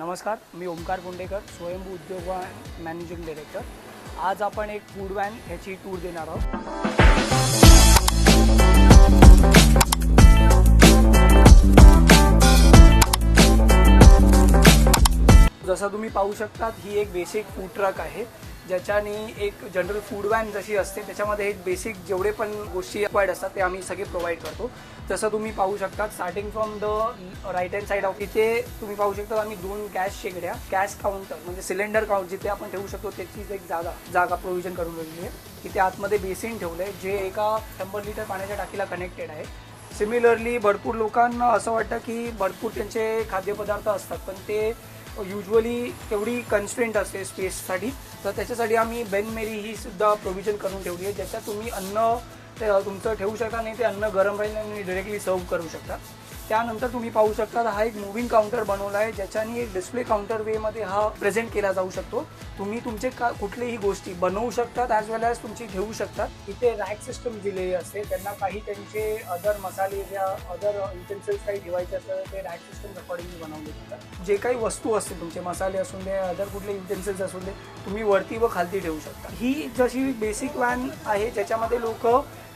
नमस्कार मी ओमकार कुंडेकर स्वयंभू उद्योग व मॅनेजिंग डिरेक्टर आज आपण एक फूड वॅन ह्याची टूर देणार आहोत. जसं तुम्ही पाहू शकतात ही एक बेसिक फूड ट्रक आहे. ज्याच्याने एक जनरल फूड वॅन जशी असते त्याच्यामध्ये एक बेसिक जेवढे पण गोष्टी रिक्वायर्ड असतात ते आम्ही सगळे प्रोव्हाइड करतो. जसं तुम्ही पाहू शकता starting from the right hand side of इथे तुम्ही पाहू शकता आम्ही दोन गॅस शेगड्या गॅस काउंटर म्हणजे सिलेंडर काउंट जिथे आपण ठेवू शकतो त्याचीच एक जागा जागा प्रोव्हिजन करून दिली आहे. तिथे आतमध्ये बेसिन ठेवलं आहे जे एका शंभर लिटर पाण्याच्या टाकीला कनेक्टेड आहे. सिमिलरली भरपूर लोकांना असं वाटतं की भरपूर त्यांचे खाद्यपदार्थ असतात पण ते युजली तेवढी कन्स्टेंट असते स्पेससाठी तर त्याच्यासाठी आम्ही बेन मेरी ही सुद्धा प्रोव्हिजन करून ठेवली आहे. ज्याच्यात तुम्ही अन्न ते तुमचं ठेवू शकता नाही ते अन्न गरम राहील आणि डिरेक्टली सर्व करू शकता. त्यानंतर तुम्ही पाहू शकता हा एक मुव्हिंग काउंटर बनवला आहे ज्याच्याने एक डिस्प्ले काउंटर वेमध्ये हा प्रेझेंट केला जाऊ शकतो. तुम्ही तुमचे का कुठलेही गोष्टी बनवू शकतात ॲज वेल ॲज तुमची ठेवू शकतात. इथे रॅक सिस्टम दिलेली असते त्यांना काही त्यांचे अदर मसाले या अदर युटेन्सिल्स काही ठेवायचे असतात तर ते रॅक सिस्टम अकॉर्डिंगली बनवले जातात. जे काही वस्तू असतील तुमचे मसाले असून दे अदर कुठले युटेन्सिल्स असून दे तुम्ही वरती व खालती ठेवू शकता. ही जशी बेसिक वॅन आहे ज्याच्यामध्ये लोक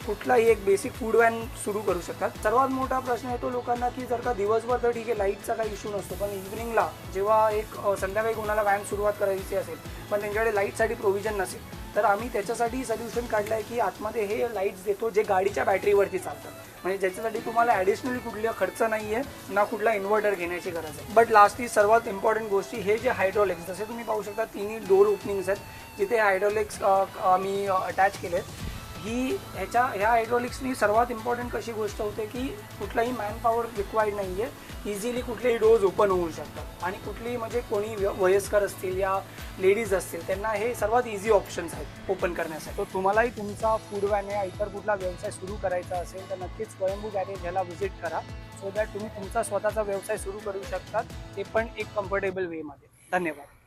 कुठलाही एक बेसिक फूड वॅन सुरू करू शकतात. सर्वात मोठा प्रश्न येतो लोकांना की जर का दिवसभर तर ठीक आहे लाईटचा काही इश्यू नसतो. पण इव्हनिंगला जेव्हा एक संध्याकाळी कोणाला व्यायाम सुरुवात करायची असेल पण त्यांच्याकडे लाईटसाठी प्रोव्हिजन नसेल तर आम्ही त्याच्यासाठी सोल्युशन काढलं आहे की आतमध्ये हे लाईट्स देतो जे गाडीच्या बॅटरीवरती चालतात. म्हणजे ज्याच्यासाठी तुम्हाला ॲडिशनली कुठला खर्च नाही आहे ना कुठला इन्व्हर्टर घेण्याची गरज आहे. बट लास्टली सर्वात इम्पॉर्टंट गोष्टी हे जे हायड्रॉलिक्स जसे तुम्ही पाहू शकता तिन्ही डोर ओपनिंग्स आहेत. जिथे हायड्रॉलिक्स आम्ही अटॅच केले आहेत ही ह्याच्या ह्या हायड्रॉलिक्सनी सर्वात इम्पॉर्टंट कशी गोष्ट होते की कुठलाही मॅनपॉवर रिक्वायर्ड नाही आहे इझिली कुठलेही डोर्स ओपन होऊ शकतात. आणि कुठलीही म्हणजे कोणी व्य- वयस्कर असतील या लेडीज असतील त्यांना हे सर्वात इझी ऑप्शन्स आहेत ओपन करण्यासाठी. तर तुम्हालाही तुमचा फूड वॅन या इतर कुठला व्यवसाय सुरू करायचा असेल तर नक्कीच स्वयंभू गॅरेज ह्याला व्हिजिट करा. सो दॅट तुम्ही तुमचा स्वतःचा व्यवसाय सुरू करू शकतात. ते पण एक कम्फर्टेबल वेमध्ये धन्यवाद.